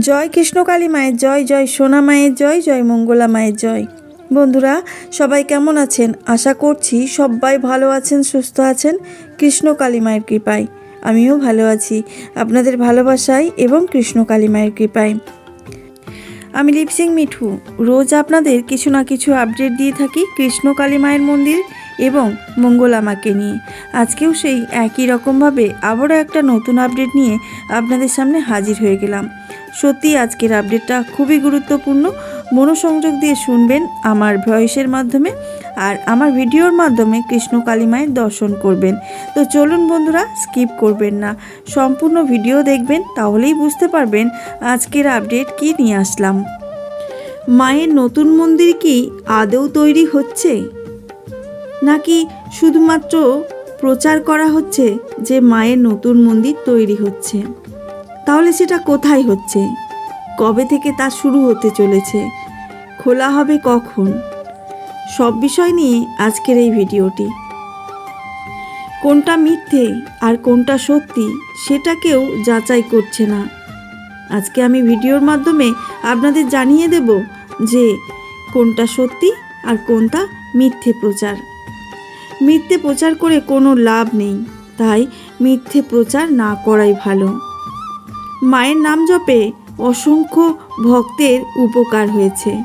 জয় কৃষ্ণকালী মায়ের জয় জয় সোনা মায়ের জয় জয় মঙ্গলা মায়ের জয়। বন্ধুরা, সবাই কেমন আছেন? আশা করছি সবাই ভালো আছেন, সুস্থ আছেন। কৃষ্ণকালী মায়ের কৃপায় আমিও ভালো আছি। আপনাদের ভালোবাসায় এবং কৃষ্ণকালী মায়ের কৃপায়। আমি লিপসিং মিঠু। রোজ আপনাদের কিছু না কিছু আপডেট দিয়ে থাকি কৃষ্ণকালী মায়ের মন্দির। এবং মঙ্গলা মাকে নিয়ে। আজকেও সেই একই রকমভাবে আবারও একটা নতুন আপডেট নিয়ে আপনাদের সামনে হাজির হয়ে গেলাম। সত্যি আজকের আপডেটটা খুবই গুরুত্বপূর্ণ। মনোসংযোগ দিয়ে শুনবেন আমার ভয়েসের মাধ্যমে আর আমার ভিডিওর মাধ্যমে কৃষ্ণ কালী মায়ের দর্শন করবেন। তো চলুন বন্ধুরা স্কিপ করবেন না। সম্পূর্ণ ভিডিও দেখবেন, তাহলেই বুঝতে পারবেন আজকের আপডেট কি নিয়ে আসলাম। মায়ের নতুন মন্দির কি আদৌ তৈরি হচ্ছে? নাকি শুধুমাত্র প্রচার করা হচ্ছে যে মায়ের নতুন মন্দির তৈরি হচ্ছে? তাহলে সেটা কোথায় হচ্ছে? কবে থেকে তা শুরু হতে চলেছে? খোলা হবে কখন? সব বিষয় নিয়ে আজকের এই ভিডিওটি। কোনটা মিথ্যে আর কোনটা সত্যি সেটা কেউ যাচাই করছে না। আজকে আমি ভিডিওর মাধ্যমে আপনাদের জানিয়ে দেব যে কোনটা সত্যি আর কোনটা মিথ্যে প্রচার। মিথ্যে প্রচার করে কোনো লাভ নেই। তাই মিথ্যে প্রচার না করাই ভালো। মায়ের নাম জপে অসংখ্য ভক্তের উপকার হয়েছে।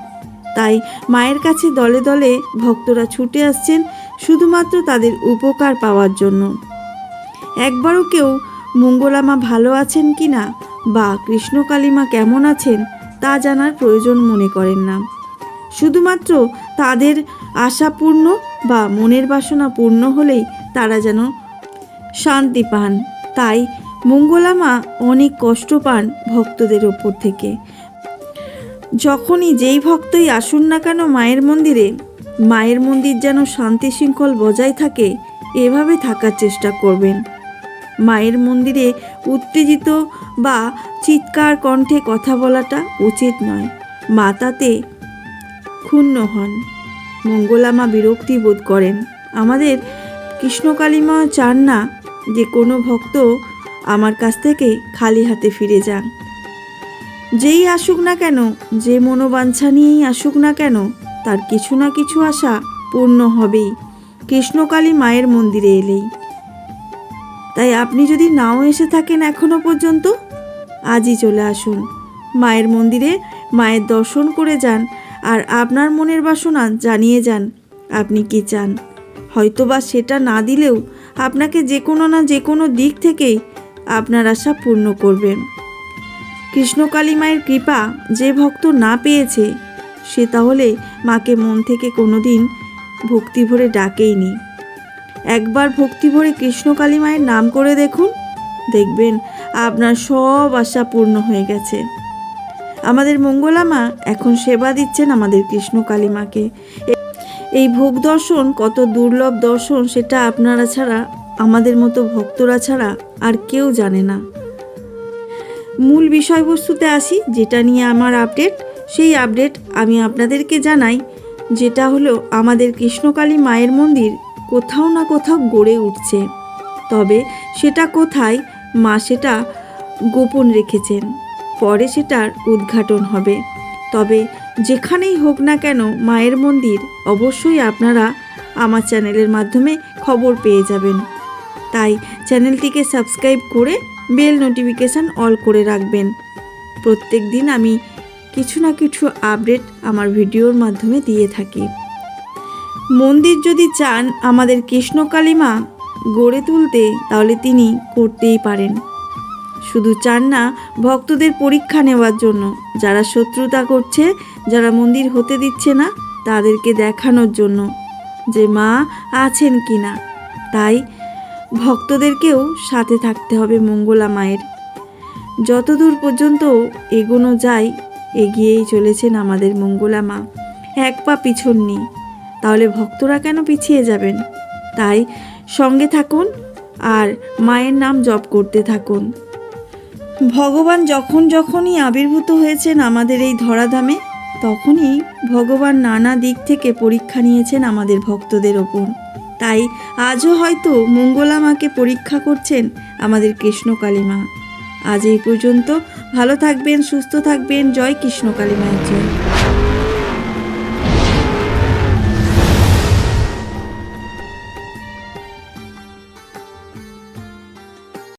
তাই মায়ের কাছে দলে দলে ভক্তরা ছুটে আসছেন শুধুমাত্র তাদের উপকার পাওয়ার জন্য। একবারও কেউ মঙ্গলামা ভালো আছেন কি না বা কৃষ্ণকালীমা কেমন আছেন তা জানার প্রয়োজন মনে করেন না। শুধুমাত্র তাদের আশা পূর্ণ বা মনের বাসনা পূর্ণ হলেই তারা যেন শান্তি পান। তাই মঙ্গলামা অনেক কষ্ট পান ভক্তদের ওপর থেকে। যখনই যেই ভক্তই আসুন না কেন মায়ের মন্দিরে, মায়ের মন্দির যেন শান্তি শৃঙ্খল বজায় থাকে, এভাবে থাকার চেষ্টা করবেন। মায়ের মন্দিরে উত্তেজিত বা চিৎকার কণ্ঠে কথা বলাটা উচিত নয় মাতাতে ক্ষুণ্ণ হন। মঙ্গলামা বিরক্তি বোধ করেন। আমাদের কৃষ্ণকালীমা চান না যে কোনো ভক্ত আমার কাছ থেকে খালি হাতে ফিরে যান। যেই আসুক না কেন, যে মনোবাঞ্ছা নিয়েই আসুক না কেন, তার কিছু না কিছু আশা পূর্ণ হবেই। কৃষ্ণকালী মায়ের মন্দিরে এলেই। তাই আপনি যদি নাও এসে থাকেন এখনও পর্যন্ত, আজই চলে আসুন। মায়ের মন্দিরে মায়ের দর্শন করে যান। আর আপনার মনের বাসনা জানিয়ে যান, আপনি কি চান? হয়তোবা সেটা না দিলেও আপনাকে যে কোনো না যে কোনো দিক থেকেই আপনার আশা পূর্ণ করবে কৃষ্ণকালী মায়ের কৃপা যে ভক্ত না পেয়েছে, সে তাহলে মাকে মন থেকে কোনোদিন ভক্তি ভরে ডাকেইনি। একবার ভক্তি ভরে কৃষ্ণকালী মায়ের নাম করে দেখুন, দেখবেন আপনার সব আশা পূর্ণ হয়ে গেছে। আমাদের মঙ্গলামা এখন সেবা দিচ্ছেন আমাদের কৃষ্ণকালী মাকে এই ভোগ দর্শন, কত দুর্লভ দর্শন, সেটা আপনারা ছাড়া, আমাদের মতো ভক্তরা ছাড়া আর কেউ জানে না। মূল বিষয়বস্তুতে আসি, যেটা নিয়ে আমার আপডেট, সেই আপডেট আমি আপনাদেরকে জানাই, যেটা হলো আমাদের কৃষ্ণকালী মায়ের মন্দির কোথাও না কোথাও গড়ে উঠছে। তবে সেটা কোথায়, মা সেটা গোপন রেখেছেন। পরে সেটার উদ্ঘাটন হবে। তবে যেখানেই হোক না কেন মায়ের মন্দির অবশ্যই আপনারা আমার চ্যানেলের মাধ্যমে খবর পেয়ে যাবেন। তাই চ্যানেলটিকে সাবস্ক্রাইব করে বেল নোটিফিকেশান অল করে রাখবেন। প্রত্যেক দিন আমি কিছু না কিছু আপডেট আমার ভিডিওর মাধ্যমে দিয়ে থাকি। মন্দির যদি চান আমাদের কৃষ্ণকালী মা গড়ে তুলতে, তাহলে তিনি করতেই পারেন। শুধু চান না, ভক্তদের পরীক্ষা নেওয়ার জন্য। যারা শত্রুতা করছে, যারা মন্দির হতে দিচ্ছে না, তাদেরকে দেখানোর জন্য যে মা আছেন কি না তাই ভক্তদেরকেও সাথে থাকতে হবে মঙ্গলা মায়ের। যতদূর পর্যন্ত এগোনো যায়, এগিয়েই চলেছেন আমাদের মঙ্গলা মা। এক পা পিছন নেই। তাহলে ভক্তরা কেন পিছিয়ে যাবেন? তাই সঙ্গে থাকুন আর মায়ের নাম জপ করতে থাকুন। ভগবান যখন যখনই আবির্ভূত হয়েছেন আমাদের এই ধরাধামে, তখনই ভগবান নানা দিক থেকে পরীক্ষা নিয়েছেন আমাদের ভক্তদের ওপর। তাই আজও হয়তো মঙ্গলা মাকে পরীক্ষা করছেন আমাদের কৃষ্ণকালী মা। আজ এই পর্যন্ত ভালো থাকবেন, সুস্থ থাকবেন। জয় কৃষ্ণ কালীমায় মায়ের জয়।